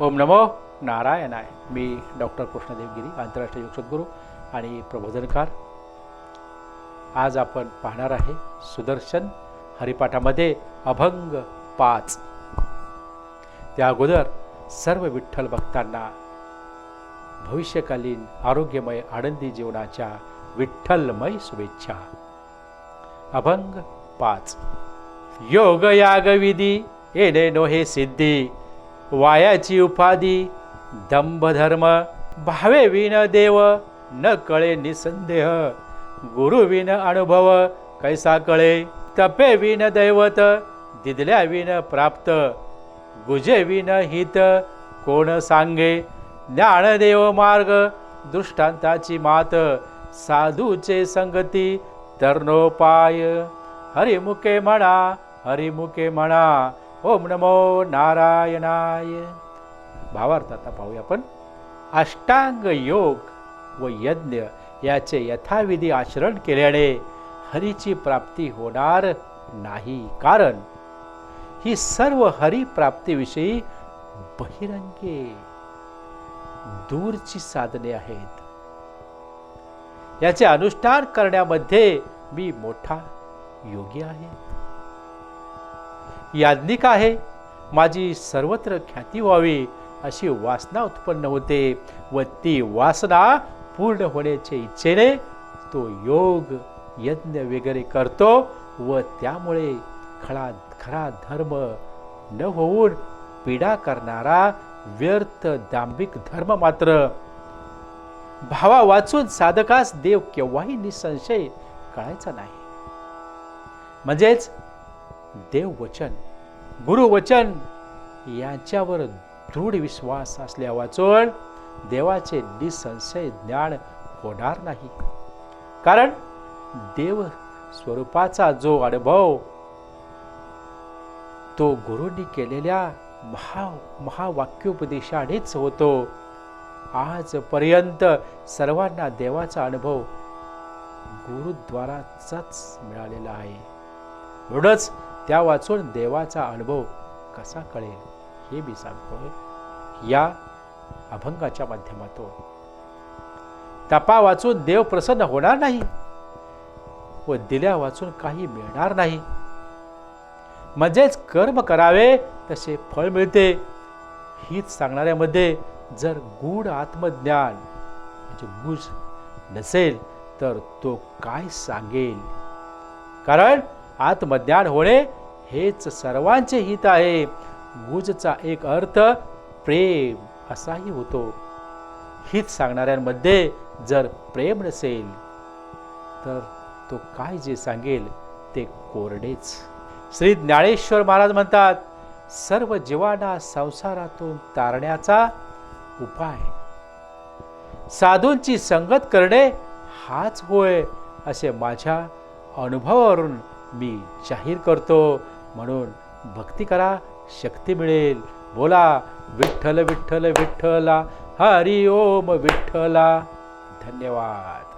ओम नमो नारायणाय. मी डॉक्टर कृष्णदेवगिरी आंतरराष्ट्रीय योगसद्गुरू आणि प्रबोधनकार. आज आपण पाहणार आहे सुदर्शन हरिपाठामध्ये अभंग पाच. त्या अगोदर सर्व विठ्ठल भक्तांना भविष्यकालीन आरोग्यमय आनंदी जीवनाच्या विठ्ठलमय शुभेच्छा. अभंग पाच. योग याग विधी येणे नोहे सिद्धी. वायाची उपाधी दंभ धर्म भावे विन देव न कळे निसंदेह. गुरु विन अनुभव कैसा कळे? तपे विन दैवत दिदल्या विन प्राप्त. गुजे विन हित कोण सांगे? ज्ञानदेव मार्ग दृष्टांताची मात. साधूचे संगती तरणोपाय. हरिमुखे म्हणा हरिमुखे म्हणा. ओम नमो नारायणाय. भावार्थ आता पाहूया आपण. अष्टांग योग व यज्ञ याचे यथाविधी आचरण केल्याने हरीची प्राप्ती होणार नाही. कारण ही सर्व हरिप्राप्तीविषयी बहिरंगे दूरची साधने आहेत. याचे अनुष्ठान करण्यामध्ये मी मोठा योगी आहे. याज्ञिक आहे. माझी सर्वत्र ख्याती व्हावी अशी वासना उत्पन्न होते व ती वासना पूर्ण होण्याच्या इच्छेने तो योग यज्ञ वगैरे करतो व त्यामुळे खळा खरा धर्म न होऊन पीडा करणारा व्यर्थ दांभिक धर्म मात्र. भावा वाचून साधकास देव केव्हाही निसंशय कळायचा नाही. म्हणजेच देव वचन गुरु वचन यांच्यावर दृढ विश्वास असल्या वाचून देवाचे निसंशय ज्ञान होणार नाही. कारण देव स्वरूपाचा जो अनुभव तो गुरुंनी केलेल्या महा महावाक्योपदेशानेच होतो आजपर्यंत सर्वांना देवाचा अनुभव गुरुद्वाराचाच मिळालेला आहे. म्हणूनच त्या वाचून देवाचा अनुभव कसा कळेल हे मी सांगतोय या अभंगाच्या माध्यमातून. तपा वाचून देव प्रसन्न होणार नाही व दिल्या वाचून काही मिळणार नाही. म्हणजेच कर्म करावे तसे फळ मिळते. हीच सांगणाऱ्यामध्ये जर गूढ आत्मज्ञान म्हणजे गुज नसेल तर तो काय सांगेल? कारण आत्मज्ञान होणे हेच सर्वांचे हित आहे. गुजचा एक अर्थ प्रेम असाही होतो. हित सांगणाऱ्यांमध्ये जर प्रेम नसेल तर तो काय जे सांगेल ते कोरडेच. श्री ज्ञानेश्वर महाराज म्हणतात सर्व जीवांना संसारातून तारण्याचा उपाय. साधूंची संगत करणे हाच होय असे माझ्या अनुभवावरून मी जाहीर करतो. म्हणून भक्ती करा शक्ती मिळेल. बोला विठ्ठल विठ्ठल विठ्ठला. हरी ओम विठ्ठला. धन्यवाद.